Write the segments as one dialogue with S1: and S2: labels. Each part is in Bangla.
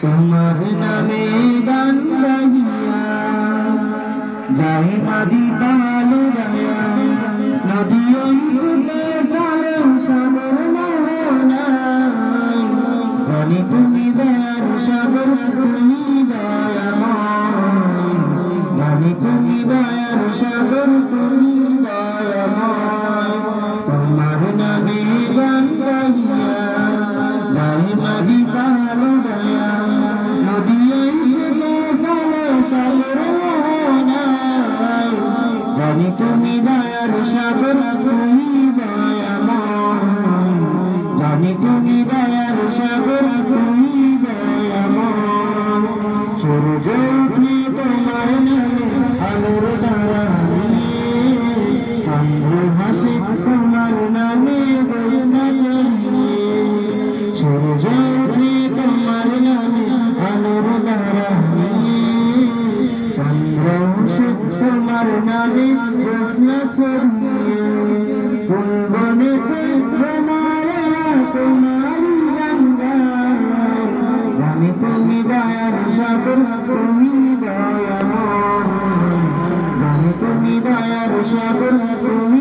S1: তোমার নামে গান গাইয়া যাই মাদি পালো গায়া নদী অঞ্চলে যারে সাগর তুমি দয়ার সাগর তুমি দয়াময় তুমি দয়ার সাগর, তুমি দয়াময়। তুমি দয়ার সাগর তুমি দয়াময় জানি তুমি দয়ার সাগর তুমি দয়াময় সূর্য উঠলে তোমার আলোর তারা চন্দ্র হাসে তোমার নামে সূর্য তোমার নামে কৃষ্ণ ছড়িয়ে কুলবনেতে তোমার তোমারি গঙ্গা আমি তুমি দয়ার সাগর তুমি দয়া আমি তুমি দয়ার সাগর তুমি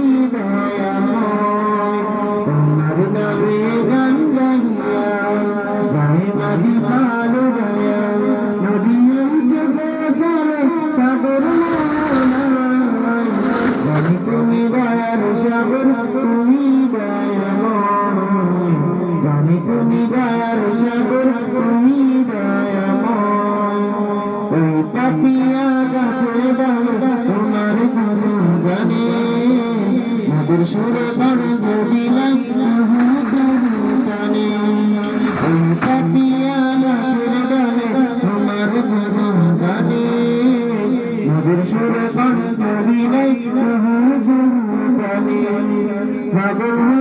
S1: সাগর তুমি দয়াময় ওই পাপিয়া গাছে ডালে তোমার গুরু গানে মধুর সুরে বড় গভীলাই টানে ওই পাপিয়া গাছের ডালে তোমার গুরু গানে মধুর সুরে বড় গভীলাই টানে পাগল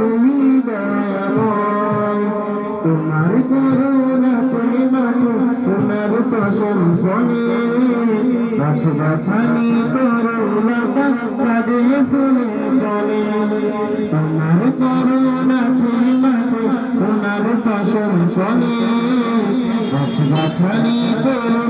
S1: তুমি দয়াময় তোমার করুণা প্রেমাটো তোমার প্রশংসনে গাছ গাছানি তরুণতা কাজে ফুলে বলে তোমার করুণা প্রেমাটো তোমার প্রশংসনে গাছ গাছানি তরুণতা